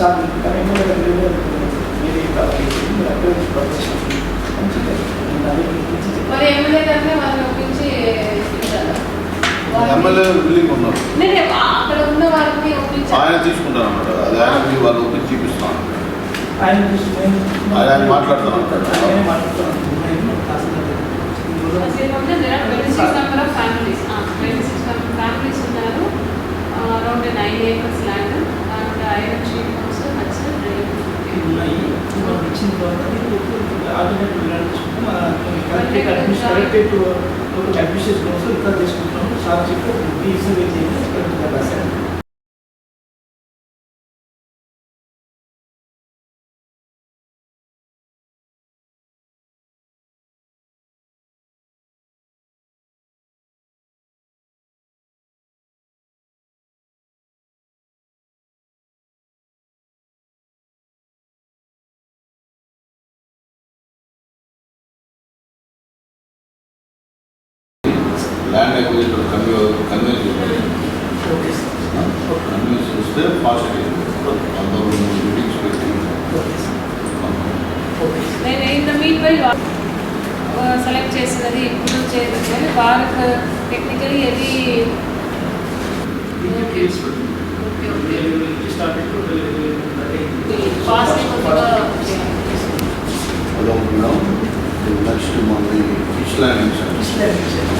Sir కానీ MLA గారు లేరు. మీరే కాబట్టి మీరు అక్కడ ప్రొఫెషన్ ఎమ్మెల్యే ఉన్నారు ఆయన తీసుకుంటారు అన్నమాట. అది వాళ్ళు చూపిస్తున్నాను ఆయన మాట్లాడుతున్నాను. కలెక్టరేట్ టు కలెక్టరేట్ కోసం రిఫర్ చేసుకుంటున్నాము సార్ చెప్పి ఈసీ చేయండి రాశారు. ల్యాండ్ అక్విజిషన్ కన్వే కన్వీన్స్ చేయాలి ఓకే సార్ కన్వీన్స్ చేస్తే ఫాస్ట్ అందరూ మీటింగ్స్ పెట్టి నేను ఇంత మీట్ బై సెలెక్ట్ చేసినది ఇప్పుడు చేయాలి వారికి టెక్నికలీ అది నెక్స్ట్ మనది ఫిష్ ల్యాండింగ్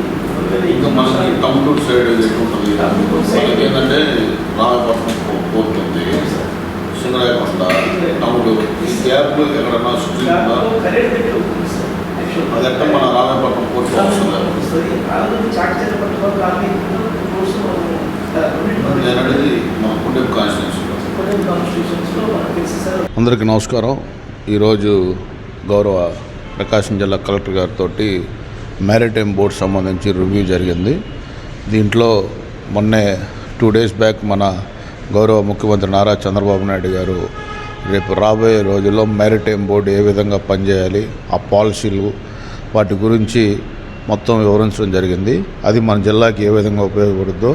ఇంకా మనకి టంగుటూరు సైడ్ ఉంటుంది. మనకి ఏంటంటే రామపట్నం పోర్ట్ ఉంది. సింగరాయకొండ టంగుటూరు ఈ గ్యాప్ ఎక్కడన్నా స్ట్రీట్ అది ఎక్కడ మన నేను అనేది మన కాన్స్టిట్యూన్సీలో అందరికీ నమస్కారం. ఈరోజు గౌరవ ప్రకాశం జిల్లా కలెక్టర్ గారితో మ్యారిటైమ్ బోర్డు సంబంధించి రివ్యూ జరిగింది. దీంట్లో మొన్నే టూ డేస్ బ్యాక్ మన గౌరవ ముఖ్యమంత్రి నారా చంద్రబాబు నాయుడు గారు రేపు రాబోయే రోజుల్లో మ్యారిటైమ్ బోర్డు ఏ విధంగా పనిచేయాలి ఆ పాలసీలు వాటి గురించి మొత్తం వివరించడం జరిగింది. అది మన జిల్లాకి ఏ విధంగా ఉపయోగపడుద్దో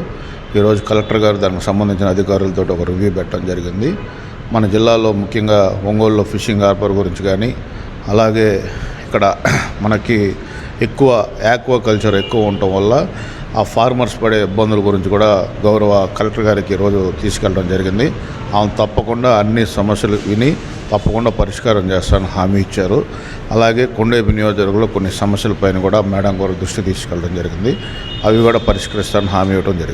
ఈరోజు కలెక్టర్ గారు దానికి సంబంధించిన అధికారులతో ఒక రివ్యూ పెట్టడం జరిగింది. మన జిల్లాలో ముఖ్యంగా ఒంగోలులో ఫిషింగ్ హార్బర్ గురించి కానీ అలాగే ఇక్కడ మనకి ఎక్కువ యాక్వా కల్చర్ ఎక్కువ ఉండటం వల్ల ఆ ఫార్మర్స్ పడే ఇబ్బందుల గురించి కూడా గౌరవ కలెక్టర్ గారికి ఈరోజు తీసుకెళ్ళడం జరిగింది. ఆమె తప్పకుండా అన్ని సమస్యలు విని తప్పకుండా పరిష్కారం చేస్తానని హామీ ఇచ్చారు. అలాగే కొండేపి నియోజకవర్గంలో కొన్ని సమస్యలపైన కూడా మేడం గారు దృష్టి తీసుకెళ్ళడం జరిగింది. అవి కూడా పరిష్కరిస్తానని హామీ ఇవ్వడం జరిగింది.